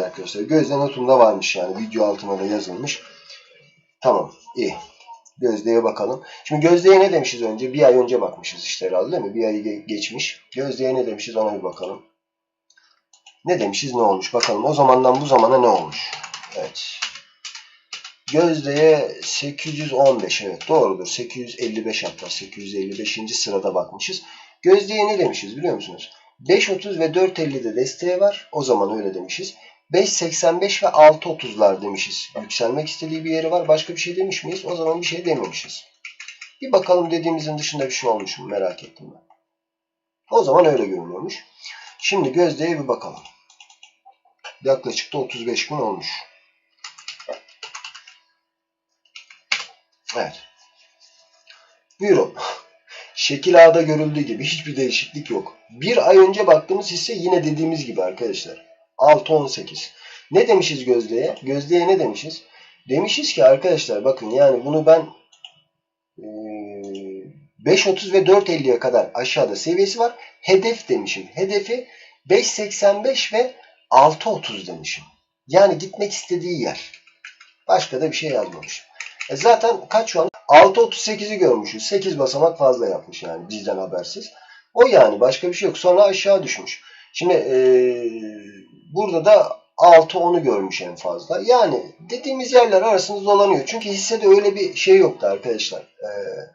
arkadaşlar. Gözde notumda varmış yani. Video altına da yazılmış. Tamam. iyi. Gözde'ye bakalım. Şimdi Gözde'ye ne demişiz önce? Bir ay önce bakmışız işte herhalde değil mi? Bir ge- geçmiş. Gözde'ye ne demişiz ona bir bakalım. Ne demişiz ne olmuş bakalım. O zamandan bu zamana ne olmuş? Evet. Gözde'ye 815 evet doğrudur. 855 hatta 855. sırada bakmışız. Gözde'ye ne demişiz biliyor musunuz? 5.30 ve 4.50'de desteği var. O zaman öyle demişiz. 5.85 ve 6.30'lar demişiz. Yükselmek istediği bir yeri var. Başka bir şey demiş miyiz? O zaman bir şey dememişiz. Bir bakalım dediğimizin dışında bir şey olmuş mu merak ettim ben. O zaman öyle görünüyormuş. Şimdi Gözde'ye bir bakalım. Yaklaşık da 35 gün olmuş. Evet. Buyurun. Şekil A'da görüldüğü gibi hiçbir değişiklik yok. Bir ay önce baktığımız hisse yine dediğimiz gibi arkadaşlar. 6.18. Ne demişiz Gözde'ye? Gözde'ye ne demişiz? Demişiz ki arkadaşlar bakın yani bunu ben eee, 5.30 ve 4.50'ye kadar aşağıda seviyesi var. Hedef demişim. Hedefi 5.85 ve 6.30 demişim. Yani gitmek istediği yer. Başka da bir şey yazmamışım. E zaten kaç şu an? 6.38'i görmüşüz. 8 basamak fazla yapmış yani bizden habersiz. O yani başka bir şey yok. Sonra aşağı düşmüş. Şimdi eee, burada da 6-10'u görmüş en fazla. Yani dediğimiz yerler arasında dolanıyor. Çünkü hissede öyle bir şey yoktu arkadaşlar. Eee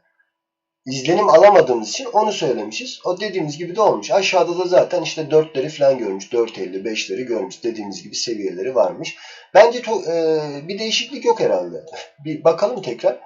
izlenim alamadığımız için onu söylemişiz. O dediğimiz gibi de olmuş. Aşağıda da zaten işte 4'leri falan görmüş. 4.50, 5'leri görmüş. Dediğimiz gibi seviyeleri varmış. Bence eee, bir değişiklik yok herhalde. Bir bakalım tekrar.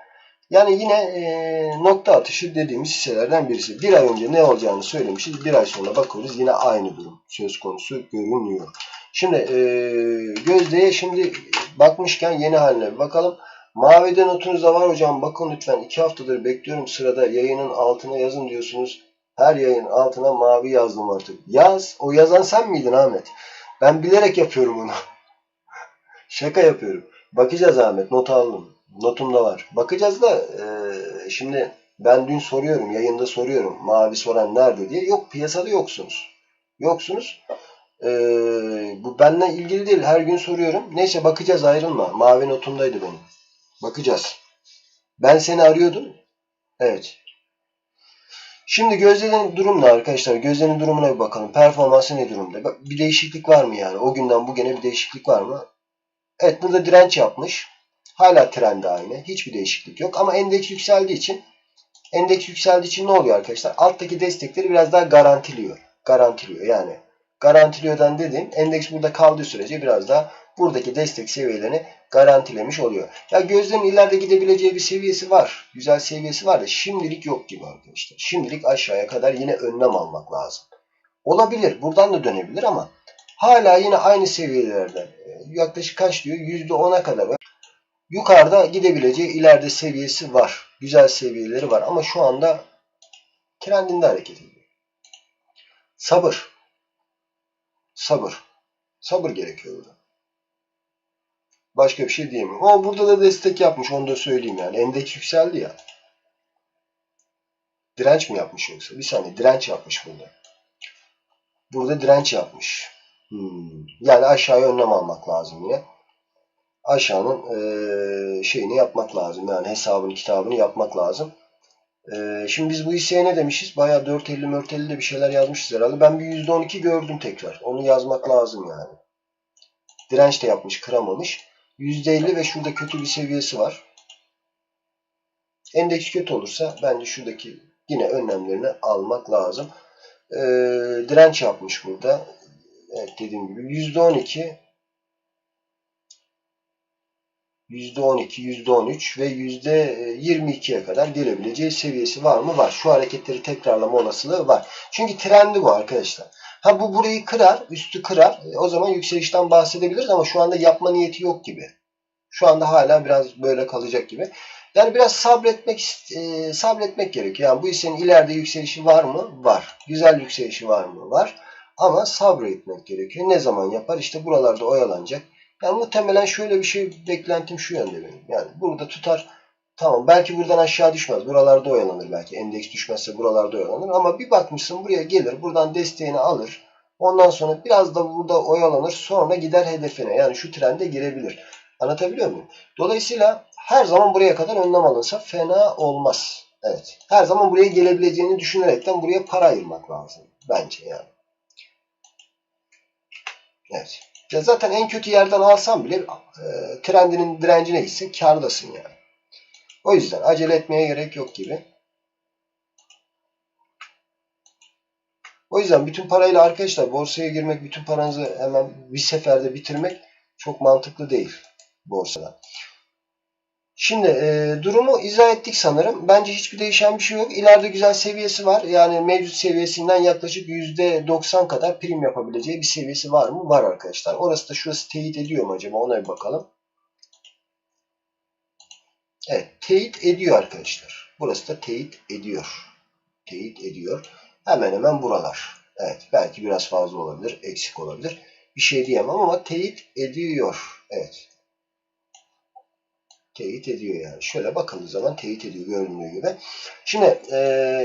Yani yine eee, nokta atışı dediğimiz hisselerden birisi. Bir ay önce ne olacağını söylemişiz. Bir ay sonra bakıyoruz yine aynı durum söz konusu görünüyor. Şimdi eee Gözde'ye şimdi bakmışken yeni haline bakalım. Mavide notunuz da var hocam. Bakın lütfen. iki haftadır bekliyorum sırada. Yayının altına yazın diyorsunuz. Her yayın altına mavi yazdım artık. Yaz. O yazan sen miydin Ahmet? Ben bilerek yapıyorum onu. Şaka yapıyorum. Bakacağız Ahmet. Not aldım. Notum da var. Bakacağız da eee, şimdi ben dün soruyorum. Yayında soruyorum. Mavi soran nerede diye. Yok piyasada yoksunuz. Yoksunuz. Eee, bu benimle ilgili değil. Her gün soruyorum. Neyse bakacağız ayrılma. Mavi notumdaydı benim. Bakacağız. Ben seni arıyordum. Evet. Şimdi Gözde'nin durum ne arkadaşlar? Gözde'nin durumuna bir bakalım. Performansı ne durumda? Bir değişiklik var mı yani? O günden bugüne bir değişiklik var mı? Evet burada direnç yapmış. Hala trendi aynı. Hiçbir değişiklik yok. Ama endeks yükseldiği için endeks yükseldiği için ne oluyor arkadaşlar? Alttaki destekleri biraz daha garantiliyor. Garantiliyor yani. Garantiliyordan dediğim endeks burada kaldığı sürece biraz daha buradaki destek seviyelerini garantilemiş oluyor. Ya gözlerin ileride gidebileceği bir seviyesi var. Güzel seviyesi var da şimdilik yok gibi arkadaşlar. Şimdilik aşağıya kadar yine önlem almak lazım. Olabilir. Buradan da dönebilir ama hala yine aynı seviyelerde. e, Yaklaşık kaç diyor? %10'a kadar. Yukarıda gidebileceği ileride seviyesi var. Güzel seviyeleri var ama şu anda trendinde hareket ediyor. Sabır. Sabır. Sabır gerekiyor burada. Başka bir şey diyemem. Ama burada da destek yapmış. Onu da söyleyeyim yani. Endeks yükseldi ya. Direnç mi yapmış yoksa? Bir saniye. Direnç yapmış burada. Burada direnç yapmış. Hmm. Yani aşağıya önlem almak lazım yine. Aşağının eee, şeyini yapmak lazım. Yani hesabını kitabını yapmak lazım. Eee, şimdi biz bu hisseye ne demişiz? Bayağı 4.50 4.50'de bir şeyler yazmışız herhalde. Ben bir %12 gördüm tekrar. Onu yazmak lazım yani. Direnç de yapmış, kıramamış. %50 ve şurada kötü bir seviyesi var. Endeks kötü olursa bence şuradaki yine önlemlerini almak lazım. Ee, direnç yapmış burada. Evet dediğim gibi %12 %12, %13 ve %22'ye kadar gelebileceği seviyesi var mı? Var. Şu hareketleri tekrarlama olasılığı var. Çünkü trendi bu arkadaşlar. Ha bu burayı kırar, üstü kırar. E, O zaman yükselişten bahsedebiliriz ama şu anda yapma niyeti yok gibi. Şu anda hala biraz böyle kalacak gibi. Yani biraz sabretmek e, sabretmek gerekiyor. Yani bu hissenin ileride yükselişi var mı? Var. Güzel yükselişi var mı? Var. Ama sabretmek gerekiyor. Ne zaman yapar? İşte buralarda oyalanacak. Yani muhtemelen şöyle bir şey beklentim şu yönde benim. Yani burada tutar. Tamam belki buradan aşağı düşmez. Buralarda oyalanır belki. Endeks düşmezse buralarda oyalanır. Ama bir bakmışsın buraya gelir. Buradan desteğini alır. Ondan sonra biraz da burada oyalanır. Sonra gider hedefine. Yani şu trende girebilir. Anlatabiliyor muyum? Dolayısıyla her zaman buraya kadar önlem alınsa fena olmaz. Evet. Her zaman buraya gelebileceğini düşünerekten buraya para ayırmak lazım. Bence yani. Evet. Ya zaten en kötü yerden alsam bile e, trendinin direncine gitse kârdasın yani. O yüzden acele etmeye gerek yok gibi. O yüzden bütün parayla arkadaşlar borsaya girmek, bütün paranızı hemen bir seferde bitirmek çok mantıklı değil borsada. Şimdi e, durumu izah ettik sanırım. Bence hiçbir değişen bir şey yok. İleride güzel seviyesi var. Yani mevcut seviyesinden yaklaşık %90 kadar prim yapabileceği bir seviyesi var mı? Var arkadaşlar. Orası da şurası teyit ediyor mu acaba? Ona bir bakalım. Evet. Teyit ediyor arkadaşlar. Burası da teyit ediyor. Teyit ediyor. Hemen hemen buralar. Evet. Belki biraz fazla olabilir. Eksik olabilir. Bir şey diyemem ama teyit ediyor. Evet teyit ediyor yani. Şöyle bakıldığı zaman teyit ediyor göründüğü gibi. Şimdi e,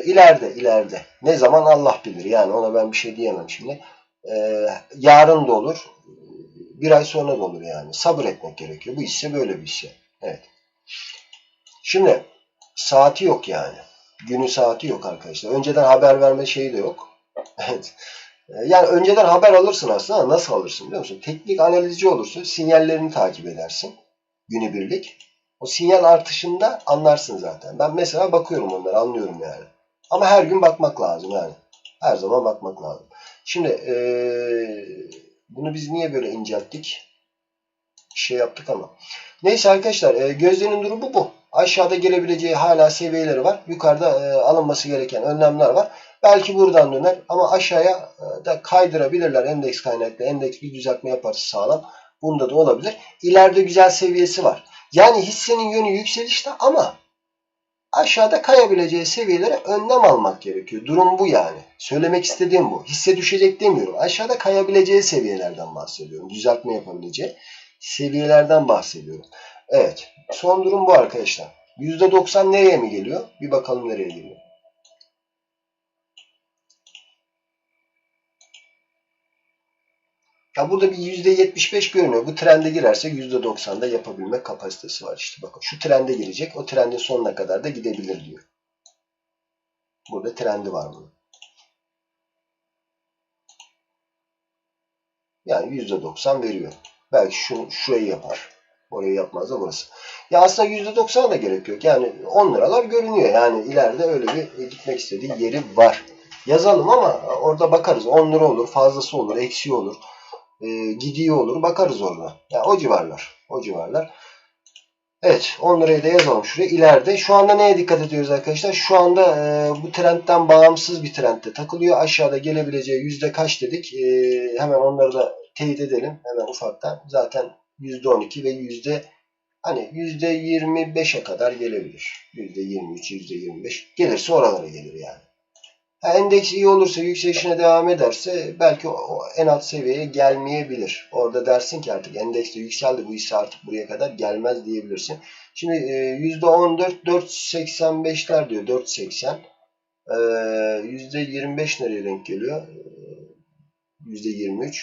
ileride ileride ne zaman Allah bilir yani ona ben bir şey diyemem şimdi. E, yarın da olur. Bir ay sonra da olur yani. Sabır etmek gerekiyor. Bu hisse böyle bir hisse. Evet. Şimdi saati yok yani. Günü saati yok arkadaşlar. Önceden haber verme şeyi de yok. evet. Yani önceden haber alırsın aslında. Nasıl alırsın biliyor musun? Teknik analizci olursun. Sinyallerini takip edersin. Günübirlik. O sinyal artışında anlarsın zaten. Ben mesela bakıyorum onlara anlıyorum yani. Ama her gün bakmak lazım yani. Her zaman bakmak lazım. Şimdi ee, bunu biz niye böyle incelttik? Şey yaptık ama. Neyse arkadaşlar e, gözlerin durumu bu. Aşağıda gelebileceği hala seviyeleri var. Yukarıda e, alınması gereken önlemler var. Belki buradan döner ama aşağıya e, da kaydırabilirler endeks kaynaklı. Endeks bir düzeltme yaparsa sağlam. Bunda da olabilir. İleride güzel seviyesi var. Yani hissenin yönü yükselişte ama aşağıda kayabileceği seviyelere önlem almak gerekiyor. Durum bu yani. Söylemek istediğim bu. Hisse düşecek demiyorum. Aşağıda kayabileceği seviyelerden bahsediyorum. Düzeltme yapabileceği seviyelerden bahsediyorum. Evet. Son durum bu arkadaşlar. %90 nereye mi geliyor? Bir bakalım nereye geliyor. Ya burada bir %75 görünüyor. Bu trende girerse %90'da yapabilme kapasitesi var işte. Bakın şu trende girecek. O trendin sonuna kadar da gidebilir diyor. Burada trendi var bunun. Yani %90 veriyor. Belki şu, şurayı yapar. Orayı yapmaz da burası. Ya aslında %90 da gerek yok. Yani 10 liralar görünüyor. Yani ileride öyle bir gitmek istediği yeri var. Yazalım ama orada bakarız. 10 lira olur, fazlası olur, eksiği olur e, gidiyor olur. Bakarız orada. Ya yani o civarlar. O civarlar. Evet 10 lirayı da yazalım şuraya. İleride. Şu anda neye dikkat ediyoruz arkadaşlar? Şu anda e, bu trendten bağımsız bir trendte takılıyor. Aşağıda gelebileceği yüzde kaç dedik. E, hemen onları da teyit edelim. Hemen ufaktan. Zaten yüzde 12 ve yüzde hani yüzde 25'e kadar gelebilir. Yüzde 23, yüzde 25. Gelirse oralara gelir yani. Endeks iyi olursa yükselişine devam ederse belki o en alt seviyeye gelmeyebilir. Orada dersin ki artık endeks de yükseldi bu hisse artık buraya kadar gelmez diyebilirsin. Şimdi %14 4.85'ler diyor 4.80 %25 nereye denk geliyor? %23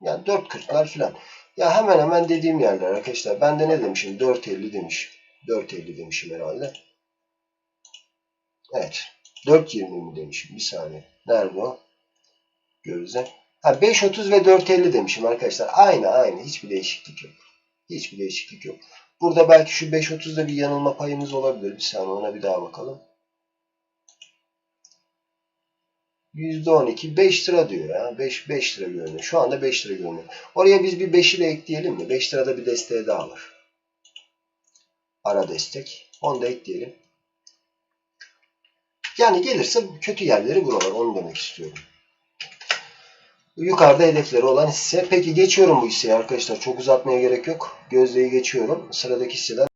yani 4.40'lar filan. Ya hemen hemen dediğim yerler arkadaşlar. Ben de ne demişim? 4.50 demiş. 4.50 demişim herhalde. Evet. 4.20 mi demişim? Bir saniye. Nerede o? Gözle. Ha 5.30 ve 4.50 demişim arkadaşlar. Aynı aynı. Hiçbir değişiklik yok. Hiçbir değişiklik yok. Burada belki şu 5.30'da bir yanılma payımız olabilir. Bir saniye ona bir daha bakalım. %12 5 lira diyor ya. 5, 5 lira görünüyor. Şu anda 5 lira görünüyor. Oraya biz bir 5'i de ekleyelim mi? 5 lirada bir desteği daha var. Ara destek. Onu da ekleyelim. Yani gelirse kötü yerleri buralar. Onu demek istiyorum. Yukarıda hedefleri olan hisse. Peki geçiyorum bu hisseye arkadaşlar. Çok uzatmaya gerek yok. Gözleyi geçiyorum. Sıradaki hisseden